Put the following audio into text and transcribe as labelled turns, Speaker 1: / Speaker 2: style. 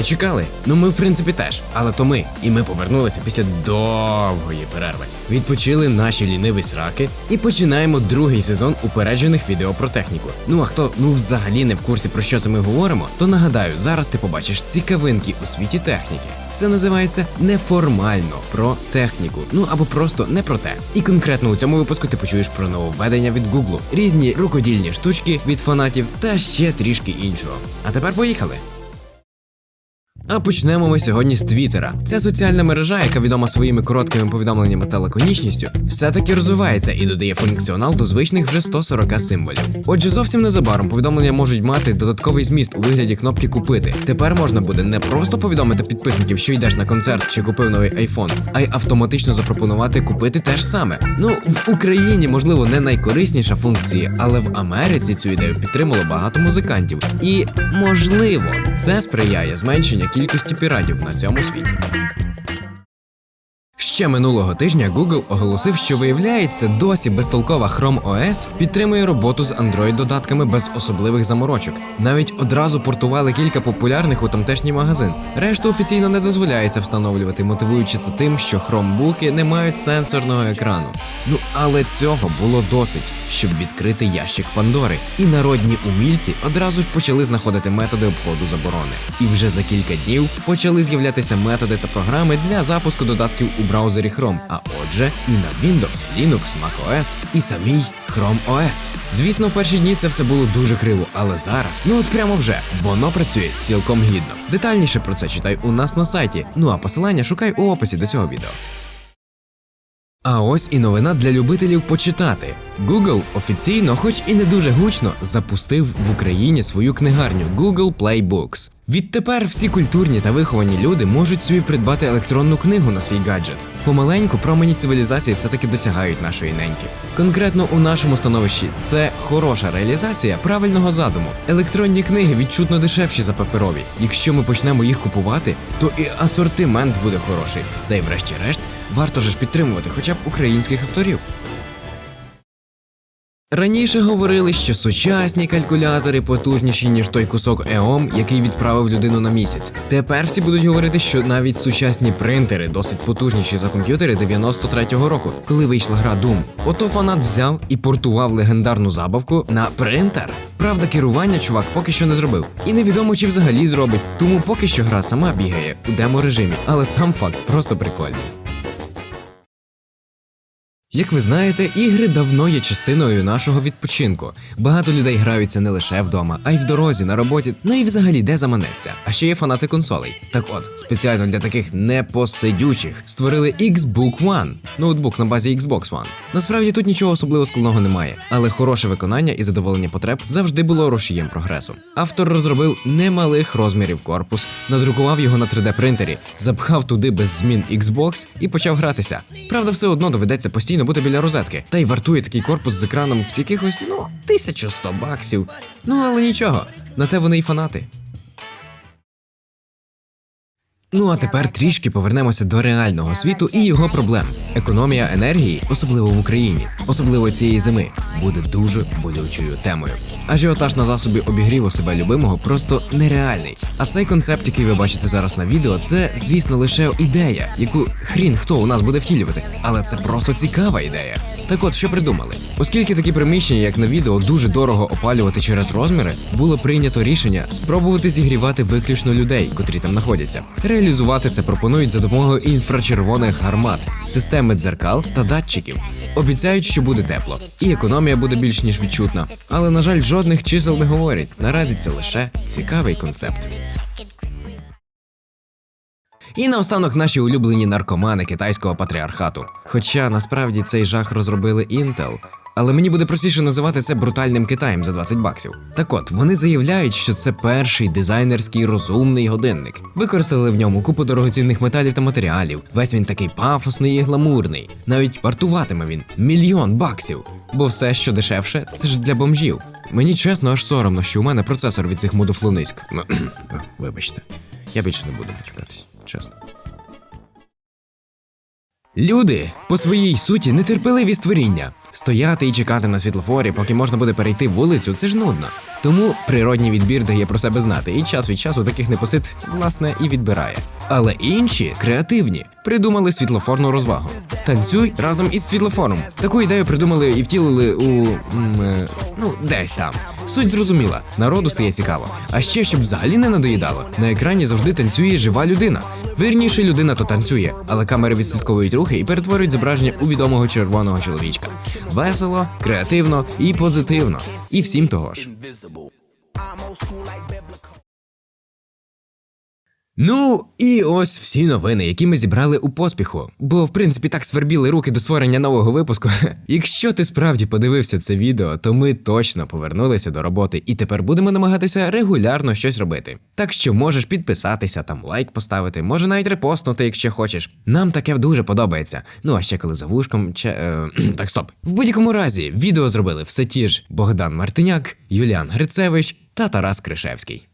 Speaker 1: не чекали? Ну ми в принципі теж, але то ми. І ми повернулися після довгої перерви. Відпочили наші ліниві сраки і починаємо другий сезон упереджених відео про техніку. Ну а хто ну взагалі не в курсі про що це ми говоримо, то нагадаю, зараз ти побачиш цікавинки у світі техніки. Це називається неформально про техніку, ну або просто не про те. І конкретно у цьому випуску ти почуєш про нововведення від Google, різні рукодільні штучки від фанатів та ще трішки іншого. А тепер поїхали. А почнемо ми сьогодні з Твіттера. Ця соціальна мережа, яка відома своїми короткими повідомленнями та лаконічністю, все-таки розвивається і додає функціонал до звичних вже 140 символів. Отже, зовсім незабаром повідомлення можуть мати додатковий зміст у вигляді кнопки купити. Тепер можна буде не просто повідомити підписників, що йдеш на концерт чи купив новий айфон, а й автоматично запропонувати купити те ж саме. Ну в Україні можливо не найкорисніша функція, але в Америці цю ідею підтримало багато музикантів. І можливо, це сприяє зменшення кількості піратів на цьому світі. Ще минулого тижня Google оголосив, що виявляється, досі безтолкова Chrome OS підтримує роботу з Android-додатками без особливих заморочок. Навіть одразу портували кілька популярних у тамтешній магазин. Решту офіційно не дозволяється встановлювати, мотивуючи це тим, що хромбуки не мають сенсорного екрану. Ну але цього було досить, щоб відкрити ящик Пандори. І народні умільці одразу ж почали знаходити методи обходу заборони. І вже за кілька днів почали з'являтися методи та програми для запуску додатків у браузері Chrome, а отже, і на Windows, Linux, macOS і самій Chrome OS. Звісно, в перші дні це все було дуже криво, але зараз, ну от прямо вже, воно працює цілком гідно. Детальніше про це читай у нас на сайті. Ну а посилання шукай у описі до цього відео. А ось і новина для любителів почитати. Google офіційно, хоч і не дуже гучно, запустив в Україні свою книгарню Google Play Books. Відтепер всі культурні та виховані люди можуть собі придбати електронну книгу на свій гаджет. Помаленьку промені цивілізації все-таки досягають нашої неньки. Конкретно у нашому становищі це хороша реалізація правильного задуму. Електронні книги відчутно дешевші за паперові. Якщо ми почнемо їх купувати, то і асортимент буде хороший. Та й врешті-решт варто же ж підтримувати хоча б українських авторів. Раніше говорили, що сучасні калькулятори потужніші, ніж той кусок EOM, який відправив людину на місяць. Тепер всі будуть говорити, що навіть сучасні принтери досить потужніші за комп'ютери 93-го року, коли вийшла гра Doom. Ото фанат взяв і портував легендарну забавку на принтер. Правда, керування чувак поки що не зробив. І невідомо чи взагалі зробить. Тому поки що гра сама бігає у демо-режимі, але сам факт просто прикольний. Як ви знаєте, ігри давно є частиною нашого відпочинку. Багато людей граються не лише вдома, а й в дорозі, на роботі, ну і взагалі де заманеться. А ще є фанати консолей. Так от, спеціально для таких непосидючих створили Xbook One, ноутбук на базі Xbox One. Насправді тут нічого особливо складного немає, але хороше виконання і задоволення потреб завжди було рушієм прогресу. Автор розробив немалих розмірів корпус, надрукував його на 3D принтері, запхав туди без змін Xbox і почав гратися. Правда, все одно доведеться постійно бути біля розетки. Та й вартує такий корпус з екраном з якихось, ну, 1100 баксів. Ну, але нічого, на те вони й фанати. Ну а тепер трішки повернемося до реального світу і його проблем. Економія енергії, особливо в Україні, особливо цієї зими, буде дуже болючою темою. Ажіотаж на засобі обігріву себе любимого просто нереальний. А цей концепт, який ви бачите зараз на відео, це, звісно, лише ідея, яку хрін хто у нас буде втілювати. Але це просто цікава ідея. Так от, що придумали? Оскільки такі приміщення, як на відео, дуже дорого опалювати через розміри, було прийнято рішення спробувати зігрівати виключно людей, котрі там знаходяться. Реалізувати це пропонують за допомогою інфрачервоних гармат, системи дзеркал та датчиків. Обіцяють, що буде тепло, і економія буде більш ніж відчутна. Але на жаль, жодних чисел не говорять. Наразі це лише цікавий концепт. І наостанок наші улюблені наркомани китайського патріархату. Хоча насправді цей жах розробили Intel. Але мені буде простіше називати це брутальним Китаєм за 20 баксів. Так от, вони заявляють, що це перший дизайнерський розумний годинник. Використали в ньому купу дорогоцінних металів та матеріалів. Весь він такий пафосний і гламурний. Навіть вартуватиме він мільйон баксів. Бо все, що дешевше, це ж для бомжів. Мені чесно, аж соромно, що у мене процесор від цих модуфлониськ. Вибачте, я більше не буду почекатись, чесно. Люди по своїй суті нетерпеливі створіння. Стояти і чекати на світлофорі, поки можна буде перейти вулицю, це ж нудно. Тому природній відбір дає про себе знати, і час від часу таких непосид, власне, і відбирає. Але інші креативні придумали світлофорну розвагу. Танцюй разом із світлофором. Таку ідею придумали і втілили у м, е, ну десь там. Суть зрозуміла, народу стає цікаво. А ще щоб взагалі не надоїдало, на екрані завжди танцює жива людина. Вірніше, людина то танцює, але камери відслідковують рухи і перетворюють зображення у відомого червоного чоловічка. Весело, креативно і позитивно. І всім того ж. Ну і ось всі новини, які ми зібрали у поспіху. Бо в принципі так свербіли руки до створення нового випуску. Якщо ти справді подивився це відео, то ми точно повернулися до роботи і тепер будемо намагатися регулярно щось робити. Так що можеш підписатися, там лайк поставити, може навіть репостнути, якщо хочеш. Нам таке дуже подобається. Ну а ще коли за вушком, че, е, так стоп. В будь-якому разі відео зробили все ті ж Богдан Мартиняк, Юліан Грицевич та Тарас Кришевський.